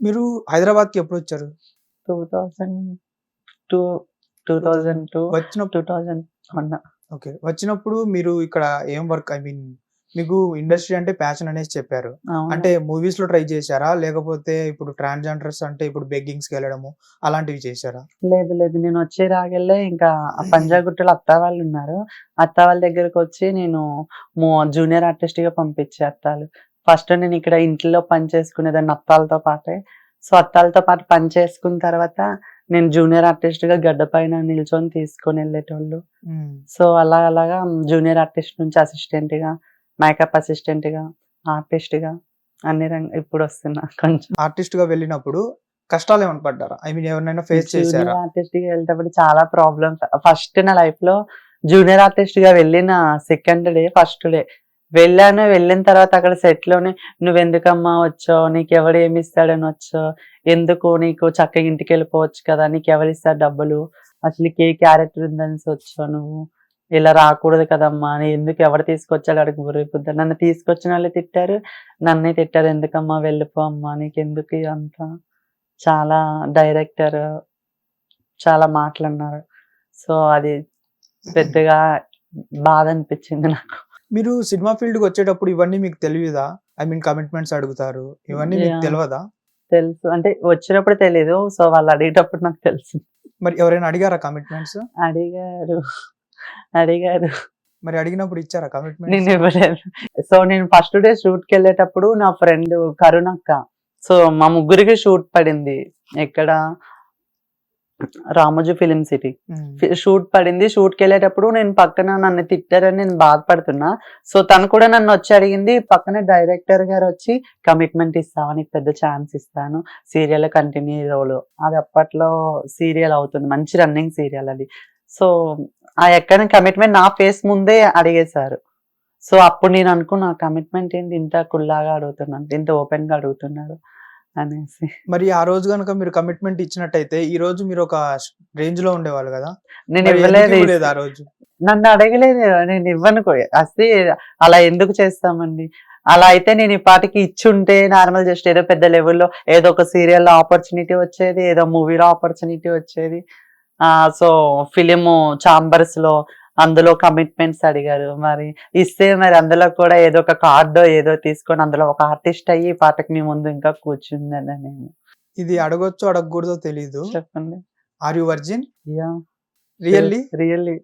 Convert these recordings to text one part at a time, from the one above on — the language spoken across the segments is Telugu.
మీరు హైదరాబాద్కి ఎప్పుడు వచ్చారు two thousand two two thousand two వచ్చినప్పుడు టూ థౌజండ్ వన్. ఓకే. వచ్చినప్పుడు మీరు ఇక్కడ ఏం వర్క్ ఐ మీన్ మీకు ఇండస్ట్రీ అంటే ప్యాషన్ అనేసి చెప్పారు. అంటే మూవీస్లో ట్రై చేశారా? లేకపోతే ఇప్పుడు ట్రాన్స్జెండర్స్ అంటే ఇప్పుడు బెగ్గింగ్స్కి వెళ్ళడము అలాంటివి చేశారా? లేదు లేదు. నేను వచ్చే రాగల్లే ఇంకా పంజాగుట్టలో అత్త వాళ్ళు ఉన్నారు. అత్త వాళ్ళ దగ్గరకు వచ్చి నేను జూనియర్ ఆర్టిస్ట్గా పంపించే అత్తాలు. ఫస్ట్ నేను ఇక్కడ ఇంట్లో పని చేసుకునేదాన్ని అత్తాలతో పాటే. సో అత్తాలతో పాటు పని చేసుకున్న తర్వాత నేను జూనియర్ ఆర్టిస్ట్గా గడ్డ పైన నిల్చొని తీసుకొని వెళ్ళేటోళ్ళు. సో అలా అలాగా జూనియర్ ఆర్టిస్ట్ నుంచి అసిస్టెంట్గా మేకప్ అసిస్టెంట్గా ఆర్టిస్ట్గా అన్ని రంగ ఇప్పుడు వస్తున్నా కొంచెం. ఆర్టిస్ట్గా వెళ్ళినప్పుడు కష్టాలు ఏమైనా పడ్డారా? ఐ మీన్ ఎవరినైనా ఫేస్ చేశారా? ఆర్టిస్ట్గా వెళ్ళేటప్పుడు చాలా ప్రాబ్లమ్స్ ఫస్ట్ నా లైఫ్లో జూనియర్ ఆర్టిస్ట్గా వెళ్ళిన సెకండ్ డే ఫస్ట్ డే వెళ్ళాను వెళ్ళిన తర్వాత అక్కడ సెట్లోనే నువ్వెందుకమ్మా వచ్చావు? నీకు ఎవడు ఏమి ఇస్తాడని వచ్చావు? ఎందుకు నీకు చక్కగా ఇంటికి వెళ్ళిపోవచ్చు కదా? నీకు ఎవరు ఇస్తారు డబ్బులు? అసలు ఏ క్యారెక్టర్ ఉందని వచ్చావు నువ్వు? ఇలా రాకూడదు కదమ్మా? నీ ఎందుకు ఎవరు తీసుకొచ్చాడు అడిగి బుర్రిపోద్దా నన్ను తీసుకొచ్చిన వాళ్ళు తిట్టారు నన్నే తిట్టారు ఎందుకమ్మా వెళ్ళిపో అమ్మా? నీకు ఎందుకు అంతా? చాలా డైరెక్టర్ చాలా మాటలన్నారు. సో అది పెద్దగా బాధ అనిపించింది నాకు. మీరు సినిమా ఫీల్డ్కి వచ్చేటప్పుడు ఇవన్నీ మీకు తెలియదా ఐ మీన్ కమిట్మెంట్స్ అడుగుతారు. ఇవన్నీ మీకు. తెలియదా తెలుసు. అంటే వచ్చినప్పుడు తెలీదు. సో వాళ్ళు అడిగేటప్పుడు నాకు తెలుసు. మరి ఎవరైనా అడిగారా కమిట్మెంట్స్? అడిగారు. అడిగారు. మరి అడిగినప్పుడు ఇచ్చారా నేను కమిట్మెంట్ ఇవ్వలేదు. సో నేను ఫస్ట్ డే షూట్కి వెళ్ళేటప్పుడు నా ఫ్రెండ్ కరుణక్క. సో మా ముగ్గురికి షూట్ పడింది. ఎక్కడ? రామోజీ ఫిలిం సిటీ షూట్ పడింది. షూట్కి వెళ్ళేటప్పుడు నేను పక్కన నన్ను తిట్టారని నేను బాధపడుతున్నా. సో తను కూడా నన్ను వచ్చి అడిగింది పక్కన డైరెక్టర్ గారు వచ్చి కమిట్మెంట్ ఇస్తావా? నీకు పెద్ద ఛాన్స్ ఇస్తాను. Serial continue role. అది అప్పట్లో సీరియల్ అవుతుంది. మంచి రన్నింగ్ సీరియల్ అది. సో ఆ ఎక్కడ కమిట్మెంట్ నా ఫేస్ ముందే అడిగేశారు. సో అప్పుడు నేను అనుకున్నా కమిట్మెంట్ ఏంటి ఇంత కుల్లాగా అడుగుతున్నాను ఇంత ఓపెన్గా అడుగుతున్నారు అనేసి. మరి ఆ రోజు కనుక మీరు కమిట్మెంట్ ఇచ్చినట్టయితే ఈ రోజు మీరు ఒక రేంజ్లో ఉండేవాళ్ళు కదా? నేను ఇవ్వలేదు ఆ రోజు? నన్ను అడగలేదు నేను ఇవ్వను అసలు అలా ఎందుకు చేస్తామండి? అలా అయితే నేను ఈ పాటికి ఇచ్చుంటే నార్మల్ జస్ట్ ఏదో పెద్ద లెవెల్లో ఏదో ఒక సీరియల్ ఆపర్చునిటీ వచ్చేది ఏదో మూవీలో ఆపర్చునిటీ వచ్చేది. ఆ సో ఫిలిం చాంబర్స్లో అందులో కమిట్మెంట్స్ అడిగారు. మరి ఇస్తే మరి అందులో కూడా ఏదో ఒక కార్డు ఏదో తీసుకొని అందులో ఒక ఆర్టిస్ట్ అయ్యి పాటకి మీ ముందు ఇంకా కూర్చుందని నేను. ఇది అడగొచ్చో అడగకూడదో తెలీదు. చెప్పండి. Are you virgin ya really really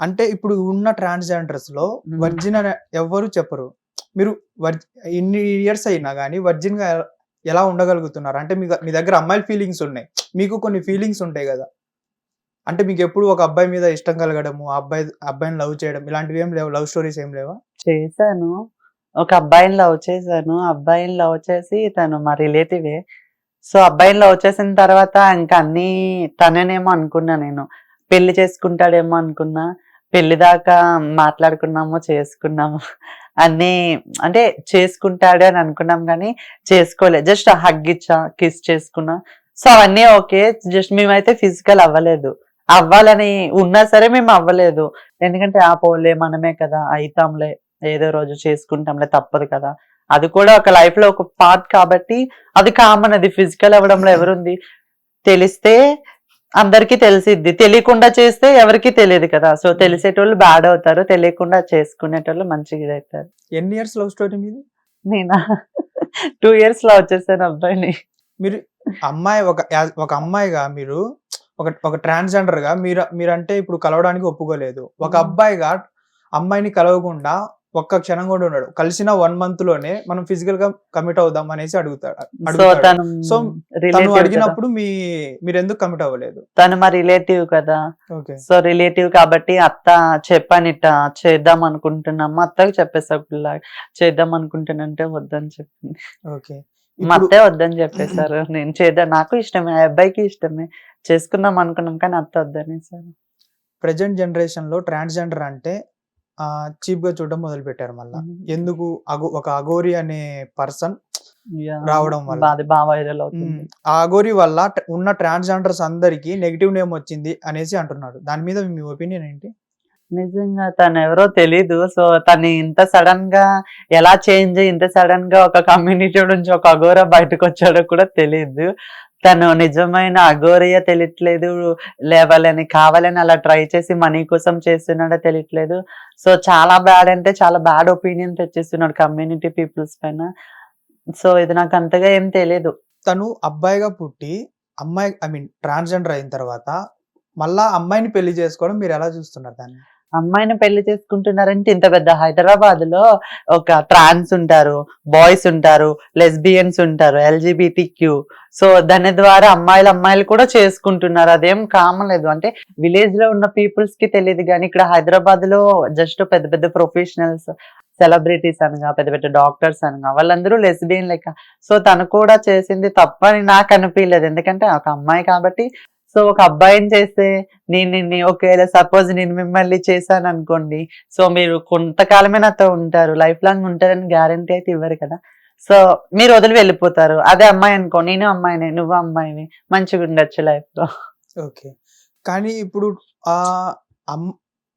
అంటే ఇప్పుడు ఉన్న ట్రాన్స్జెండర్స్లో. వర్జిన్ అని ఎవ్వరు చెప్పరు. మీరు వర్జ్ ఇన్ని ఇయర్స్ అయినా కానీ వర్జిన్గా ఎలా ఉండగలుగుతున్నారు? అంటే మీ మీ దగ్గర అమ్మాయిల ఫీలింగ్స్ ఉన్నాయి. మీకు కొన్ని ఫీలింగ్స్ ఉంటాయి కదా. అంటే మీకు ఎప్పుడు ఒక అబ్బాయి మీద ఇష్టం కలగడము అబ్బాయి అబ్బాయిని లవ్ చేయడం ఇలాంటివి ఏం లేవు? లవ్ స్టోరీస్ ఏం లేవా? చేశాను. ఒక అబ్బాయిని లవ్ చేశాను. అబ్బాయిని లవ్ చేసి తను మా రిలేటివే. సో అబ్బాయిని లవ్ చేసిన తర్వాత ఇంకా అన్ని తనేనేమో అనుకున్నా నేను. పెళ్ళి చేసుకుంటాడేమో అనుకున్నా. పెళ్ళి దాకా మాట్లాడుకున్నాము చేసుకున్నాము. అన్ని అంటే చేసుకుంటాడు అని అనుకున్నాం కానీ చేసుకోలేదు జస్ట్ హగ్ ఇచ్చా కిస్ చేసుకున్నా. సో అవన్నీ ఓకే. జస్ట్ మేమైతే ఫిజికల్ అవ్వలేదు. అవ్వాలని ఉన్నా సరే మేము అవ్వలేదు. ఎందుకంటే ఆ పోలే మనమే కదా అయితాంలే ఏదో రోజు చేసుకుంటాంలే తప్పదు కదా. అది కూడా ఒక లైఫ్లో ఒక పార్ట్ కాబట్టి అది కామన్ అది ఫిజికల్ అవ్వడంలో ఎవరుంది? తెలిస్తే అందరికీ తెలిసిద్ది. తెలియకుండా చేస్తే ఎవరికి తెలియదు కదా. సో తెలిసేటోళ్ళు బ్యాడ్ అవుతారు తెలియకుండా చేసుకునేటోళ్ళు మంచిగా అవుతారు. ఎన్ని ఇయర్స్ లవ్ స్టోరీ మీది? నేను? టూ ఇయర్స్లో వచ్చేసాను అబ్బాయిని. మీరు అమ్మాయి ఒక ఒక అమ్మాయిగా మీరు ఒక ఒక ట్రాన్స్జెండర్గా మీరు మీరంటే ఇప్పుడు కలవడానికి ఒప్పుకోలేదు. ఒక. అబ్బాయిగా అమ్మాయిని కలవకుండా ఒక్క క్షణం కూడా ఉన్నాడు కలిసిన వన్ మంత్లోనే మనం ఫిజికల్గా కమిట్ అవుదాం అనేసి అడుగుతాడు సో. తను అడిగినప్పుడు మీ మీరు ఎందుకు కమిట్ అవ్వలేదు? తను మా రిలేటివ్ కదా? సో రిలేటివ్ కాబట్టి అత్త చెప్పానిట చేద్దాం అనుకుంటున్నాము? అత్తకి చెప్పేసా పిల్ల చేద్దాం అనుకుంటున్నంటే వద్దని చెప్పింది. ఓకే. మా అత్తే వద్దని చెప్పేశారు. నేను చేద్దాం నాకు ఇష్టమే. ఆ అబ్బాయికి ఇష్టమే. చేసుకుందాం అనుకున్నాం కానీ అత్త వద్దని సార్ ప్రజెంట్ జనరేషన్లో ట్రాన్స్జెండర్ అంటే చీప్గా చూడడం మొదలు పెట్టారు మళ్ళా ఎందుకు అగో- ఒక అగోరి అనే పర్సన్ రావడం వల్ల. అది బాగా వైరల్ అవుతుంది. ఆ అగోరి వల్ల ఉన్న ట్రాన్స్జెండర్స్ అందరికి నెగిటివ్ నేమ్ వచ్చింది అనేసి అంటున్నారు దాని మీద మీ ఒపీనియన్ ఏంటి? నిజంగా తను ఎవరో తెలీదు. సో తను ఇంత సడన్గా ఎలా చేంజ్ ఇంత సడన్గా ఒక కమ్యూనిటీ నుంచి ఒక అఘోర బయటకు వచ్చాడో కూడా తెలియదు తను నిజమైన అఘోరయ తెలియట్లేదు. లేవాలని కావాలని అలా ట్రై చేసి మనీ కోసం చేస్తున్నాడో తెలియట్లేదు. సో చాలా బ్యాడ్ అంటే చాలా బ్యాడ్ ఒపీనియన్ తెచ్చేస్తున్నాడు కమ్యూనిటీ పీపుల్స్ పైన. సో ఇది నాకు అంతగా ఏం తెలియదు తను అబ్బాయిగా పుట్టి అమ్మాయి ఐ మీన్ ట్రాన్స్జెండర్ అయిన తర్వాత మళ్ళా అమ్మాయిని పెళ్ళి చేసుకోవడం మీరు ఎలా చూస్తున్నారు దాన్ని? అమ్మాయిని పెళ్ళి చేసుకుంటున్నారంటే ఇంత పెద్ద హైదరాబాద్లో ఒక ట్రాన్స్ ఉంటారు బాయ్స్ ఉంటారు లెస్బియన్స్ ఉంటారు ఎల్జిబిటి క్యూ సో దాని ద్వారా అమ్మాయిలు అమ్మాయిలు కూడా చేసుకుంటున్నారు. అదేం కామలేదు అంటే విలేజ్లో ఉన్న పీపుల్స్కి తెలియదు కానీ ఇక్కడ హైదరాబాద్లో జస్ట్ పెద్ద పెద్ద ప్రొఫెషనల్స్ సెలబ్రిటీస్ అనగా పెద్ద పెద్ద డాక్టర్స్ అనగా వాళ్ళందరూ లెస్బియన్ లెక్క. సో తను కూడా చేసింది తప్పని నాకు అనిపించలేదు ఎందుకంటే ఒక అమ్మాయి కాబట్టి సో ఒక అబ్బాయిని చేస్తే నేను నిన్ను ఒకవేళ సపోజ్ నేను మిమ్మల్ని చేశాను అనుకోండి. సో మీరు కొంతకాలమే నాతో ఉంటారు. లైఫ్ లాంగ్ ఉంటారని గ్యారంటీ అయితే ఇవ్వరు కదా. సో మీరు వదిలి వెళ్ళిపోతారు. అదే అమ్మాయి అనుకో నేను అమ్మాయిని నువ్వు అమ్మాయిని. మంచిగా ఉండొచ్చు లైఫ్లో. ఓకే. కానీ ఇప్పుడు ఆ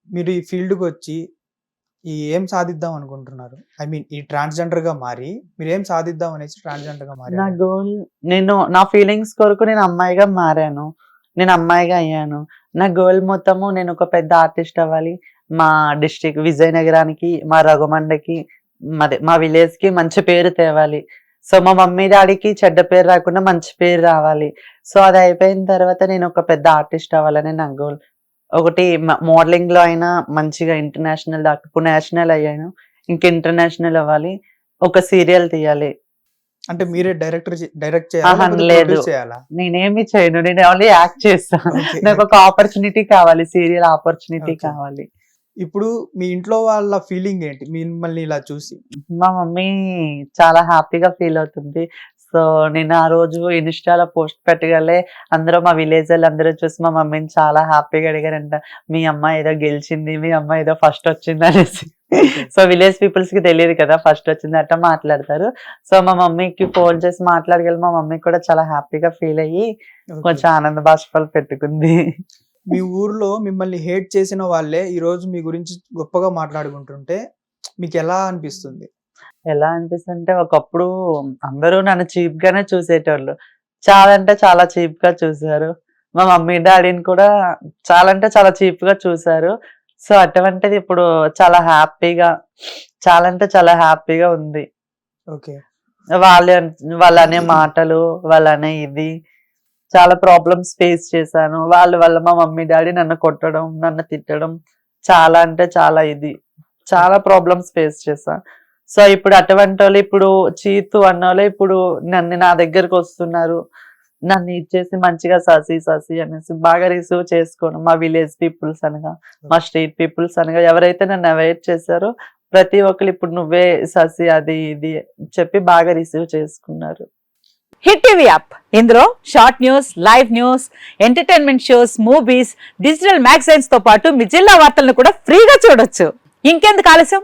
మీరు ఈ ఫీల్డ్కి వచ్చి ఈ ఏం సాధిద్దాం అనుకుంటున్నారు? ఐ మీన్ ఈ ట్రాన్స్జెండర్గా మారి మీరు ఏం సాధిద్దాం అనేసి ట్రాన్స్జెండర్గా మారి నా గోల్ నేను నా ఫీలింగ్స్ కొరకు నేను అమ్మాయిగా మారాను. నేను అమ్మాయిగా అయ్యాను. నా గోల్ మొత్తము నేను ఒక పెద్ద ఆర్టిస్ట్ అవ్వాలి. మా డిస్టిక్ విజయనగరానికి మా రఘుమండకి మాది మా విలేజ్కి మంచి పేరు తేవాలి. సో మా మమ్మీ డాడీకి చెడ్డ పేరు రాకుండా మంచి పేరు రావాలి. సో అది అయిపోయిన తర్వాత నేను ఒక పెద్ద ఆర్టిస్ట్ అవ్వాలని నా గోల్. ఒకటి మోడలింగ్లో అయినా మంచిగా ఇంటర్నేషనల్ దాకా ఇప్పుడు నేషనల్ అయ్యాను. ఇంకా ఇంటర్నేషనల్ అవ్వాలి. ఒక సీరియల్ తీయాలి. అంటే మీరే డైరెక్టర్ డైరెక్ట్ చేయాలా చేయాలా? నేనేమి చేయను నేను ఓన్లీ యాక్ట్ చేస్తాను. నాకు ఒక ఆపర్చునిటీ కావాలి సీరియల్ ఆపర్చునిటీ. కావాలి. ఇప్పుడు మీ ఇంట్లో వాళ్ళ ఫీలింగ్ ఏంటి? మిమ్మల్ని ఇలా చూసి. మా మమ్మీ చాలా హ్యాపీగా ఫీల్ అవుతుంది. సో నేను ఆ రోజు ఇన్స్టాలో పోస్ట్ పెట్టగలే అందరూ మా విలేజ్ వాళ్ళు అందరూ చూసి మా మమ్మీని చాలా హ్యాపీగా అడిగారంట మీ అమ్మాయి ఏదో గెలిచింది మీ అమ్మాయి ఏదో ఫస్ట్ వచ్చింది అనేసి. సో విలేజ్ పీపుల్స్కి తెలియదు కదా ఫస్ట్ వచ్చింది అట్లా మాట్లాడతారు. సో మా మమ్మీకి ఫోన్ చేసి మాట్లాడగలి మా మమ్మీ కూడా చాలా హ్యాపీగా ఫీల్ అయ్యి. కొంచెం ఆనంద బాష్పాలు పెట్టుకుంది. మీ ఊర్లో మిమ్మల్ని హేట్ చేసిన వాళ్ళే ఈ రోజు మీ గురించి గొప్పగా మాట్లాడుకుంటుంటే మీకు ఎలా అనిపిస్తుంది? ఎలా అనిపిస్తుంటే ఒకప్పుడు అందరూ నన్ను చీప్ గానే చూసేటోళ్ళు. చాలా అంటే చాలా చీప్గా చూసారు. మా మమ్మీ డాడీని కూడా చాలా అంటే చాలా చీప్గా చూసారు. సో అటువంటిది ఇప్పుడు చాలా హ్యాపీగా చాలా అంటే చాలా హ్యాపీగా ఉంది. ఓకే. వాళ్ళ వాళ్ళ అనే మాటలు వాళ్ళ అనే ఇది. చాలా ప్రాబ్లమ్స్ ఫేస్ చేశాను. వాళ్ళ వల్ల మా మమ్మీ డాడీ నన్ను కొట్టడం నన్ను తిట్టడం చాలా అంటే చాలా ఇది. చాలా ప్రాబ్లమ్స్ ఫేస్ చేశా. సో ఇప్పుడు అటువంటి వాళ్ళు ఇప్పుడు చీతు అన్న వాళ్ళు ఇప్పుడు నన్ను నా దగ్గరకు వస్తున్నారు. నన్ను ఇచ్చేసి మంచిగా ససి ససి అనేసి బాగా రిసీవ్ చేసుకోవడం మా విలేజ్ పీపుల్స్ అనగా మా స్ట్రీట్ పీపుల్స్ అనగా ఎవరైతే నన్ను అవాయిడ్ చేశారో ప్రతి ఒక్కరు ఇప్పుడు నువ్వే ససి అది ఇది చెప్పి బాగా రిసీవ్ చేసుకున్నారు. Hit TV app. ఇందులో short news live news entertainment shows movies digital మ్యాగజైన్స్తో పాటు మీ జిల్లా వార్తలను కూడా ఫ్రీగా చూడొచ్చు. ఇంకెందుకు ఆలస్యం?